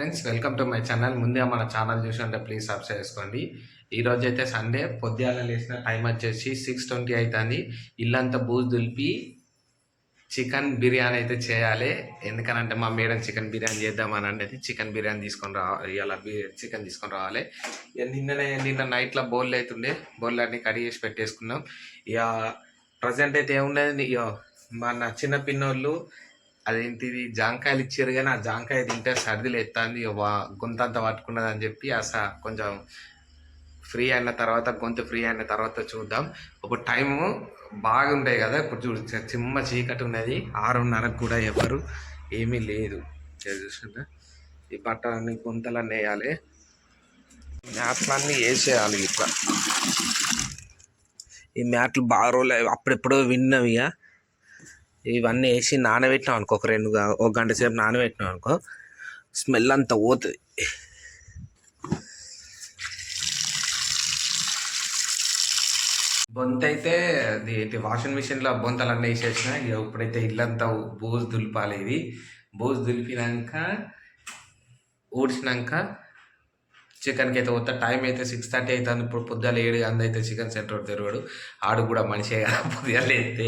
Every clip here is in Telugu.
Friends welcome to my channel. ముందే మన ఛానల్ చూసి ఉంటే ప్లీజ్ సబ్స్క్రైబ్ చేసుకోండి. ఈ రోజు అయితే సండే పొద్దుగాల లేచిన టైం వచ్చేసి సిక్స్ ట్వంటీ అవుతుంది ఇల్లంతా బూజు దులిపి చికెన్ బిర్యానీ అయితే చేయాలి. ఎందుకనంటే మా మేడం చికెన్ బిర్యానీ చేద్దామని అనేది చికెన్ బిర్యానీ తీసుకొని రావాలి ఇలా చికెన్ తీసుకొని రావాలి. ఇక నిన్ననే నిన్న నైట్లో బౌల్ అవుతుండే బౌల్ అన్ని కడిగి చేసి పెట్టేసుకున్నాం. ఇక ప్రజెంట్ అయితే ఏమున్నది మన చిన్న పిన్నోళ్ళు అదేంటిది జాంకాయలు ఇచ్చారు కానీ ఆ జాంకాయ తింటే సర్దిలు ఎత్తాంది. గొంతంత పట్టుకున్నది అని చెప్పి అసలు కొంచెం ఫ్రీ అయిన తర్వాత గొంతు ఫ్రీ అయిన తర్వాత చూద్దాం. ఇప్పుడు టైము బాగుంటాయి కదా ఇప్పుడు చూడు చిమ్మ చీకటి ఉన్నది. ఆరున్నరకు కూడా ఎవరు ఏమీ లేదు. చూసుకుంటా ఈ బట్టలన్నీ గుంతలన్నీ వేయాలి. మ్యాట్లన్నీ వేసేయాలి ఇట్లా ఈ మ్యాట్లు బాగా రోజులు అయ్యాయి. అప్పుడెప్పుడో విన్నాం ఇక. ఇవన్నీ వేసి నానబెట్టినాం అనుకో ఒక రెండు ఒక గంట సేపు నానబెట్టినాం అనుకో స్మెల్ అంతా పోతుంది. బొంత అయితే అది ఏంటి వాషింగ్ మిషన్లో బొంతలు అన్నీ వేసేసిన ఇప్పుడైతే ఇల్లంతా బూజు దులిపాలి ఇది. బూజు దులిపినాక ఊడ్చినాక చికెన్కి అయితే వస్తా టైం అయితే సిక్స్ థర్టీ అవుతుంది ఇప్పుడు పొద్దుల ఏడు అంద అయితే చికెన్ సెంటర్ తెరవాడు ఆడు కూడా మనిషే కదా పొద్దుగాల అయితే.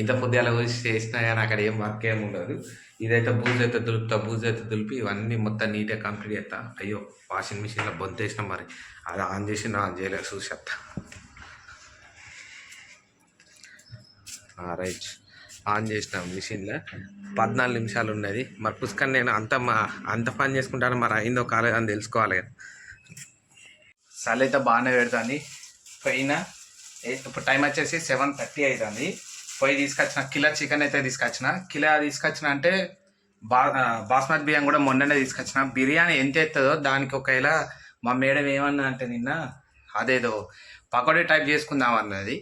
ఇంత పొద్దుగాల వచ్చి చేసినా కానీ అక్కడ ఏం వర్క్ ఏమి ఉండదు. ఇదైతే బూజు అయితే దులుపుతా బూజు అయితే దులిపి ఇవన్నీ మొత్తం నీట్గా కంప్లీట్ చేస్తా. అయ్యో వాషింగ్ మిషన్లో బొంతేసిన మరి. అది ఆన్ చేసి నా ఆన్ చేయలేదు చూసేస్తా రైట్ ఆన్ చేసిన మిషన్లో పద్నాలుగు నిమిషాలు ఉన్నది. మరి పుస్తకం నేను అంత మా అంత పని చేసుకుంటాను మరి అయిందో కాలేదో అని తెలుసుకోవాలి కదా. చలి అయితే బాగానే పెడుతుంది. పైన ఇప్పుడు టైం వచ్చేసి సెవెన్ థర్టీ అవుతుంది పోయి తీసుకొచ్చిన కిలో చికెన్ అయితే తీసుకొచ్చిన. కిలో తీసుకొచ్చిన అంటే బా బాస్మతి బియ్యం కూడా మొన్ననే తీసుకొచ్చిన. బిర్యానీ ఎంత అవుతుందో దానికి ఒకవేళ మా మేడం ఏమన్నా అంటే నిన్న అదేదో పకోడీ టైప్ చేసుకుందాం అన్నది.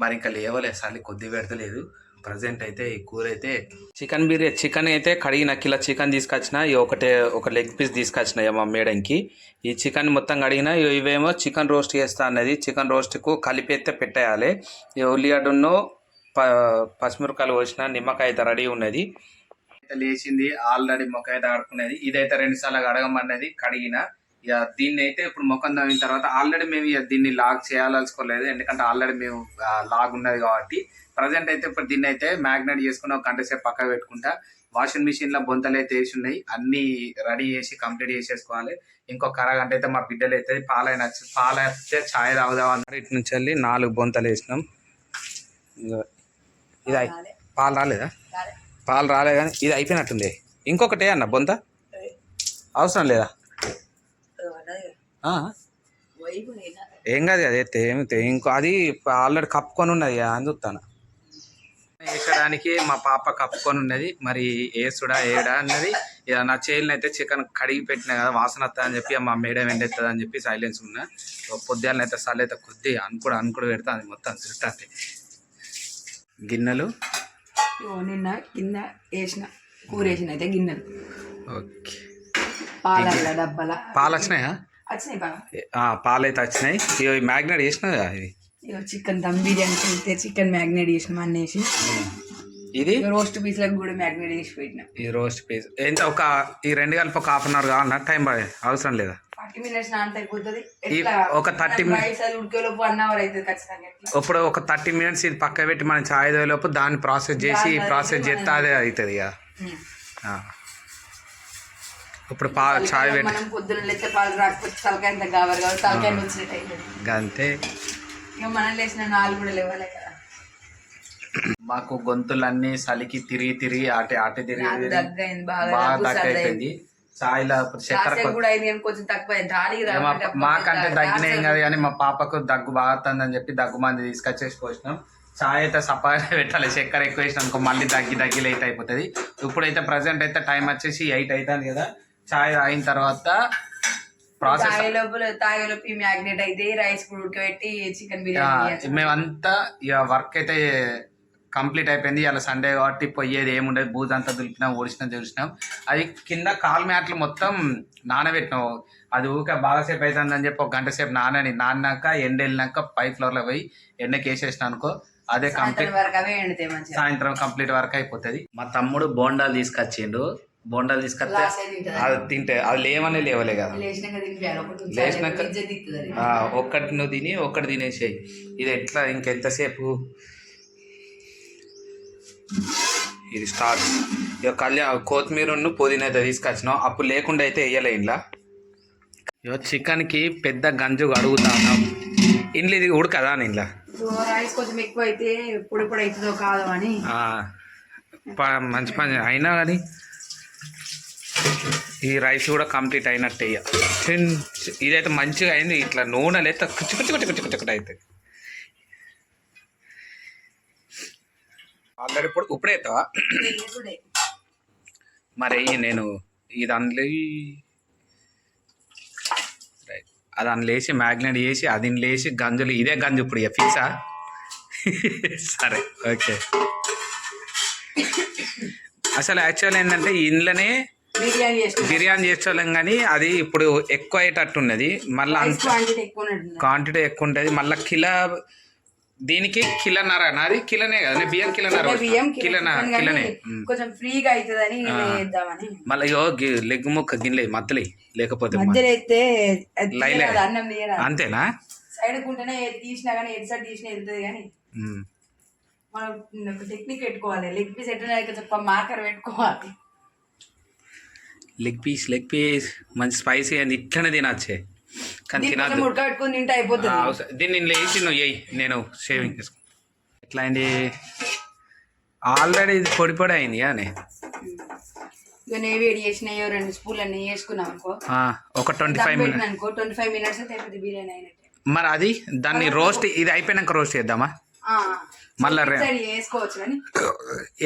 మరి ఇంకా లేవలే సార్లు కొద్ది పెడతలేదు. ప్రజెంట్ అయితే ఈ కూర అయితే చికెన్ బిర్యానీ చికెన్ అయితే కడిగిన కిలో చికెన్ తీసుకొచ్చిన ఈ ఒకటే ఒక లెగ్ పీస్ తీసుకొచ్చిన మా మేడంకి. ఈ చికెన్ మొత్తం కడిగిన ఇవేమో చికెన్ రోస్ట్ చేస్తా అన్నది. చికెన్ రోస్ట్కు కలిపి అయితే పెట్టేయాలి. ఈ ఉల్లిగడ్డను ప పచ్చిమిరకాయలు పోసిన నిమ్మకాయ అయితే రెడీ ఉన్నది. అయితే లేచింది ఆల్రెడీ మొక్క అయితే ఆడుకునేది ఇదైతే రెండు సార్లు కడగమన్నది కడిగిన. ఇక దీన్ని అయితే ఇప్పుడు ముఖం తవ్విన తర్వాత ఆల్రెడీ మేము ఇక దీన్ని లాగ్ చేయాలనుకోలేదు. ఎందుకంటే ఆల్రెడీ మేము లాగ్ ఉన్నది కాబట్టి ప్రజెంట్ అయితే ఇప్పుడు దీన్ని అయితే మ్యాగ్నేట్ చేసుకుని ఒక గంట సేపు పక్కన పెట్టుకుంటా. వాషింగ్ మిషన్లో బొంతలు అయితే వేసి ఉన్నాయి. అన్ని రెడీ చేసి కంప్లీట్ చేసేసుకోవాలి. ఇంకొక అరగంట అయితే మా బిడ్డలు అయితే పాలైన పాలు అయితే ఛాయ్ తాగుదాం అన్నారు. ఇటు నుంచి వెళ్ళి నాలుగు బొంతలు వేసినాం. ఇది పాలు రాలేదా? పాలు రాలే కానీ ఇది అయిపోయినట్టుంది. ఇంకొకటే అన్న బొంత? అవసరం లేదా? ఏం కాదు అదే ఇంకో అది ఆల్రెడీ కప్పుకొని ఉన్నది అని చూస్తాను వేసడానికి మా పాప కప్పుకొని ఉన్నది. మరి ఏసుడా ఏడా అన్నది ఇక నా చేయిని అయితే చికెన్ కడిగి పెట్టినా కదా వాసన వస్తా అని చెప్పి మా మేడం ఎండెత్తది అని చెప్పి సైలెన్స్ ఉన్నా. పొద్దున్న అయితే సల్ అయితే కొద్ది అనుకుడు అనుకుడు పెడతా అది మొత్తం తిరుగుతుంది గిన్నెలు? నిన్న కింద వేసిన కూర వేసిన అయితే గిన్నెలు. ఓకే. పాల డబ్బల. పాలు వచ్చినాయా వచ్చినాయి పాలు అయితే వచ్చినాయి. ఇవి మ్యాగ్నేట్ చేసినా ఇది? ఇగో చికెన్ దమ్ బిర్యానీ అయితే చికెన్ మ్యాగ్నేట్ చేసిన అన్నేసి ఇది? రోస్ట్ పీస్లకు కూడా మ్యాగ్నేట్ చేసి పెట్టిన. ఈ రోస్ట్ పీస్. ఎంత? ఒక ఈ రెండు కలిపి ఒక హాఫ్ అన్ అవర్ కావాలన్నా టైం పడే అవసరం లేదా? మినిట్స్ నాంత అయిపోతుంది ఒక 30 min- రైస్ అది ఉడికేలోపు వన్ అవర్ అవుతుంది ఖచ్చితంగా ఎట్లా? ఇప్పుడు ఒక థర్టీ మినిట్స్ ఇది పక్క పెట్టి మనం చాయ్ లోపు దాన్ని ప్రాసెస్ చేసి ప్రాసెస్ చేస్తే అదే అవుతుంది ఇక. ఇప్పుడు పా చాయ్ పెట్టి మనం పొద్దున లేస్తే పాలు రాకపోతే తలకాయ అంత కావాలి కాబట్టి తలకాయ వచ్చినట్టు అవుతుంది అంతే ఇక మనం లేచిన నాలుగు కూడా లేవాలి కదా. మాకు గొంతులన్నీ చలికి తిరిగి తిరిగి ఆటి ఆటి తిరిగి బాగా బాగా చక్కెర మాకంటే తగ్గినాయి కదా కానీ మా పాపకు దగ్గు బాగుతుందని చెప్పి దగ్గు మంది తీసుకొచ్చేసి పోసినాం. చాయ్ అయితే సపాగా పెట్టాలి. చక్కెర ఎక్కువ వేసినాం అనుకో మళ్ళీ దగ్గి దగ్గి లేట్ అయిపోతుంది. ఇప్పుడైతే ప్రజెంట్ అయితే టైం వచ్చేసి ఎయిట్ అవుతుంది కదా. చాయ్ తాగిన తర్వాత ప్రాసెస్ ఈ మ్యాగ్నెట్ అయితే రైస్ కూడా ఉడకబెట్టి చికెన్ బిర్యానీ. మేమంతా ఇక వర్క్ అయితే కంప్లీట్ అయిపోయింది. ఇలా సండే కాబట్టి పోయేది ఏముండదు బూజ్ అంతా దులిపినాం ఓడిసినాం తెలిసినాం అది కింద కాల్ మ్యాట్లు మొత్తం నానబెట్టినాం. అది ఊక బాగాసేపు అవుతుందని చెప్పి ఒక గంట సేపు నానని నాన్నాక ఎండ వెళ్ళినాక పై ఫ్లోర్లో పోయి ఎండకి వేసేసిన అనుకో అదే కంప్లీట్ సాయంత్రం కంప్లీట్ వర్క్ అయిపోతుంది. మా తమ్ముడు బోండాలు తీసుకొచ్చిండు. బోండాలు తీసుకొస్తే. అది తింటే అది లేవనే లేవలే కదా. లేచినాక ఒక్కటి నువ్వు తిని ఒక్కటి తినేసేయి. ఇది ఎట్లా ఇంకెంతసేపు? ఇది స్టార్ట్ ఇక కళ్యాణ కొత్తిమీర పుదీనా అయితే తీసుకొచ్చినాం అప్పుడు లేకుండా అయితే వేయలే ఇంట్లో ఇక చికెన్కి పెద్ద గంజు అడుగుతా ఉన్నాం. ఇంట్లో ఇది ఉడకదా ఇంట్లో రైస్ కొంచెం ఎక్కువ అయితే ఎప్పుడు ఎప్పుడు అవుతుందో కాదు అని. మంచి పని. అయినా కానీ ఈ రైస్ కూడా కంప్లీట్ అయినట్టే ఇక చిన్- ఇదైతే మంచిగా అయింది. ఇట్లా నూనె లేత కుచ్చు కుచ్చు కుచ్చు కుచ్చు కుచ్చు అవుతుంది ఆల్రెడీ ఇప్పుడు ఇప్పుడే అవుతావా. మరి నేను ఇది అందులో. అది అందులో వేసి మ్యాగ్నెట్ చేసి అది లేసి గంజులు ఇదే గంజు ఇప్పుడు ఇక ఫిక్సా సరే ఓకే. అసలు యాక్చువల్ ఏంటంటే ఇంట్లోనే బిర్యానీ చేసేవాళ్ళం కానీ అది ఇప్పుడు ఎక్కువ అయ్యేటట్టు ఉన్నది మళ్ళీ క్వాంటిటీ ఎక్కువ ఉంటుంది మళ్ళీ కిలో దీనికి కిలోన్నర నాది. కిలోనే కదా. బియ్యం కిలోన్నర కిలోనే ఉమ్. కొంచెం ఫ్రీగా అవుతుందని మళ్ళీ గి- లెగ్ ముక్క గిన్నె మత్తలే లేకపోతే అది లైలే. అంతేనా? సైడ్ కుంటేనే తీసినా కానీ ఎటు సైడ్ తీసినా వెళ్తుంది కానీ. మనం టెక్నిక్ పెట్టుకోవాలి. లెగ్ పీస్ ఎట్లా చెప్ప మార్కర్ పెట్టుకోవాలి. లెగ్ పీస్ లెగ్ పీస్ మంచి స్పైసీ అని ఇట్లనే తినచ్చే. కానీ తినద్దు. తింటే అయిపోతుంది. దీన్ని నేను వేసి నువ్వు వేయి నేను షేవింగ్ చేసుకో ఎట్లా అయింది ఆల్రెడీ ఇది పొడి పొడి అయింది కానీ. నెయ్యి వేడి చేసినాయో రెండు స్పూన్లు నెయ్యి వేసుకున్నాం అనుకో. ఒక ట్వంటీ ఫైవ్ మినిట్స్ అనుకో? ట్వంటీ ఫైవ్ మినిట్స్ అయితే బిర్యానీ అయినట్టే. మరి అది? దాన్ని రోస్ట్ ఇది అయిపోయినాక రోస్ట్ చేద్దామా? మళ్ళా వేసుకోవచ్చు కానీ.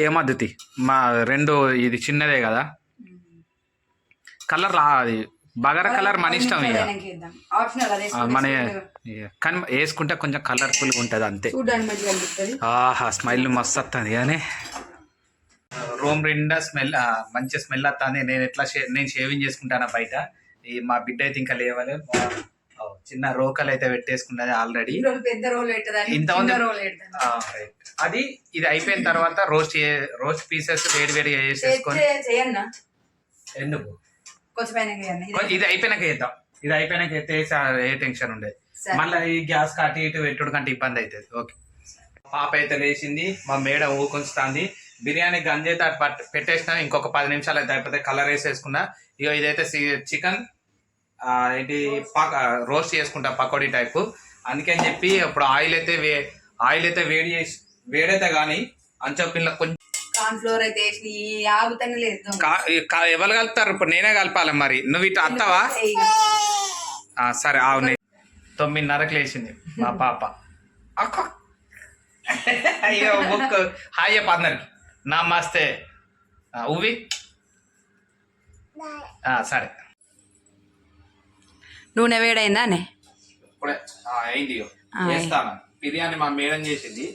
ఏమద్దుతి మా రెండు ఇది చిన్నదే కదా. కలర్ రా అది బగర కలర్ మన ఇష్టం ఇక. మన. కానీ వేసుకుంటే కొంచెం కలర్ఫుల్గా ఉంటుంది అంతే. ఆహా స్మైల్ మస్తు వస్తుంది కానీ. రూమ్ నిండా స్మెల్ మంచి స్మెల్ వస్తుంది నేను ఎట్లా నేను షేవింగ్ చేసుకుంటాను బయట? ఈ మా బిడ్డ అయితే ఇంకా లేవలే. చిన్న రోకలు అయితే పెట్టేసుకున్నది ఆల్రెడీ పెద్ద రోల్ ఇంతమంది అది ఇది అయిపోయిన తర్వాత రోస్ట్ రోస్ట్ పీసెస్ వేడి వేడిగా చేయన్నా. ఎందుకు? ఇది అయిపోయినాక వేద్దాం ఇది అయిపోయినాక ఆ ఏ టెన్షన్ ఉండేది. మళ్ళీ ఈ గ్యాస్ కాటి ఇటు పెట్టుడు కంటే ఇబ్బంది అవుతుంది ఓకే. పాప అయితే లేచింది మా మేడం ఊకొంచుతుంది. బిర్యానీ గంజి అయితే అటు పట్- పెట్టేసిన ఇంకొక పది నిమిషాలు అయితే అయిపోతే కలర్ వేసేసుకున్నా. ఇక ఇదైతే చికెన్ ఏంటి పాక రోస్ట్ చేసుకుంటా పకోడీ టైపు. అందుకని చెప్పి ఇప్పుడు ఆయిల్ అయితే వే ఆయిల్ అయితే వేడి చేసి వేడైతే కానీ అంచపిల్ల కొంచెం ఫ్లోర్ అయితే ఆగుతానే లేదు ఎవరు కలుపుతారు? ఇప్పుడు నేనే కలపాలి మరి. నువ్వు ఇటు అత్తావా? సరే అవును తొమ్మిదిన్నరకు లేచింది మా పాప. అక్క. అయ్యో బుక్. హాయ్ చెప్ప అందరికి నమస్తే ఉవి ఆ, సరే. నూనె వేడైందా అయింది బిర్యానీ మా మేడం చేసింది.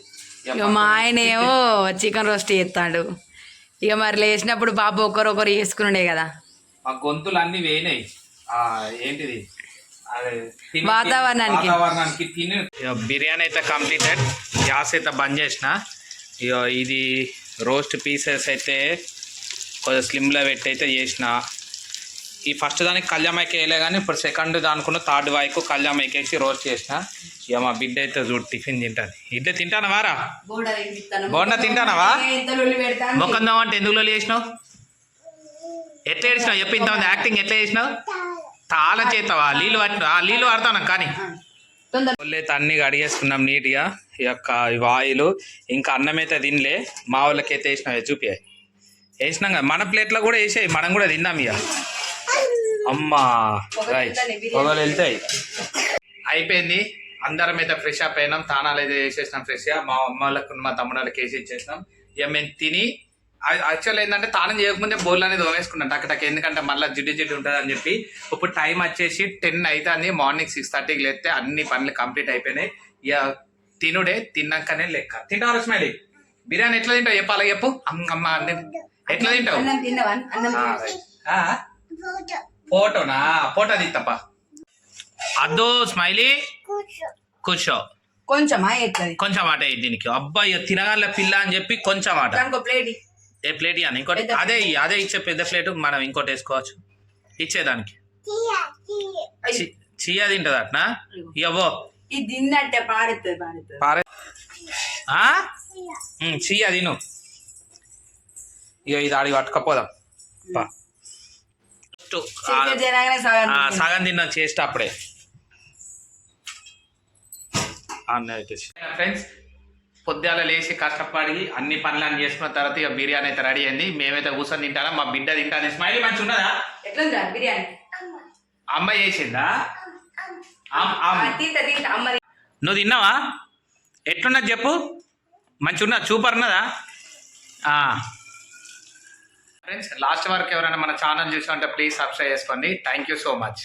ఇక మా ఆయన ఏమో చికెన్ రోస్ట్ చేస్తాడు. ఇక మరి లేచినప్పుడు బాబు ఒకరొకరు వేసుకునే కదా. మా గొంతులు అన్ని వేయినాయి ఏంటిది? వాతావరణానికి. వాతావరణానికి తిని ఇక బిర్యానీ అయితే కంప్లీటెడ్ గ్యాస్ అయితే బంద్ చేసిన. ఇక ఇది రోస్ట్ పీసెస్ అయితే కొంచెం స్లిమ్లో పెట్టి అయితే చేసిన. ఈ ఫస్ట్ దానికి కళ్యామైకి వేయలే కానీ ఇప్పుడు సెకండ్ దానికున్న థర్డ్ వైకు కళ్యామైకి వేసి రోస్ట్ చేసిన. ఇక మా బిడ్డ అయితే చూడు టిఫిన్ తింటుంది. ఇడ్లీ తింటానా వారా? బోండా తింటానావా? మొక్కందాం అంటే ఎందుకు లొల్లి చేసినావు? ఎట్లా చేసినావు? చెప్పి ఇంతమంది యాక్టింగ్ ఎట్లా చేసినావు? తాళం చేస్తావా? నీళ్ళు పట్టిన ఆ నీళ్ళు పడతాను? కానీ. అయితే అన్ని కడిగేసుకున్నాం నీట్గా. ఈ యొక్క ఆయిల్ ఇంకా అన్నం అయితే తినలే. మా వాళ్ళకి అయితే వేసినావు చూపియాయి. వేసినాం కదా. మన ప్లేట్లో కూడా వేసాయి. మనం కూడా తిందాం ఇక. అమ్మా. రైట్. పొగలు వెళ్తాయి. అయిపోయింది. అందరం అయితే ఫ్రెష్ అప్ అయినాం. తానాలు అయితే వేసేసినాం ఫ్రెష్గా మా అమ్మ వాళ్ళకి మా తమ్ముడు వాళ్ళకి వేసి ఇచ్చేసినాం. ఇక మేము తిని యాక్చువల్ ఏంటంటే తానం చేయకముందే బోర్లు అనేది తోమేసుకున్నాం. టక్ టక్ ఎందుకంటే మళ్ళీ జిడ్డు జిడ్డు ఉంటుంది అని చెప్పి. ఇప్పుడు టైం వచ్చేసి టెన్ అవుతుంది మార్నింగ్ సిక్స్ థర్టీకి లేస్తే అన్ని పనులు కంప్లీట్ అయిపోయినాయి. ఇక తినుడే తిన్నాకనే లెక్క. తింటావు స్మైలీ బిర్యానీ ఎట్లా తింటావు? చెప్పాలి చెప్పు. అమ్మ అన్ని. ఎట్లా తింటావు? ఫోటోనా? ఫోటో తీస్తప్ప అద్దు స్మైలీ. కూర్చో. ఎట్లది? కొంచెం ఆట దీనికి. అబ్బాయి తినగల పిల్ల అని చెప్పి కొంచెం ఆట. ఏ ప్లేట్ ఇవ్వను ఇంకోటి? అదే అదే ఇచ్చే పెద్ద ప్లేట్ మనం ఇంకోటి వేసుకోవచ్చు. ఇచ్చేదానికి చియా తింటది అట్నా ఇవ్వో పారే. చియా. తిను. ఇక ఇది ఆడికి పట్టుకపోదాం. సగం తిన్నాం చేస్తే ఫ్రెండ్స్ పొద్దుగాల లేచి కష్టపడి అన్ని పనులను చేసుకున్న తర్వాత ఇక బిర్యానీ అయితే రెడీ అయింది. మేమైతే కూర్చొని తింటారా మా బిడ్డ తింటాను? స్మైల్ మంచి ఉన్నదా? ఎట్లుందా బిర్యానీ? అమ్మ చేసిందా? నువ్వు తిన్నావా? ఎట్లున్నది చెప్పు. మంచి ఉన్నది? సూపర్ ఉన్నదా? ఫ్రెండ్స్ లాస్ట్ వరకు ఎవరైనా మన ఛానల్ చూసి ఉంటే ప్లీజ్ సబ్స్క్రైబ్ చేసుకోండి. Thank you so much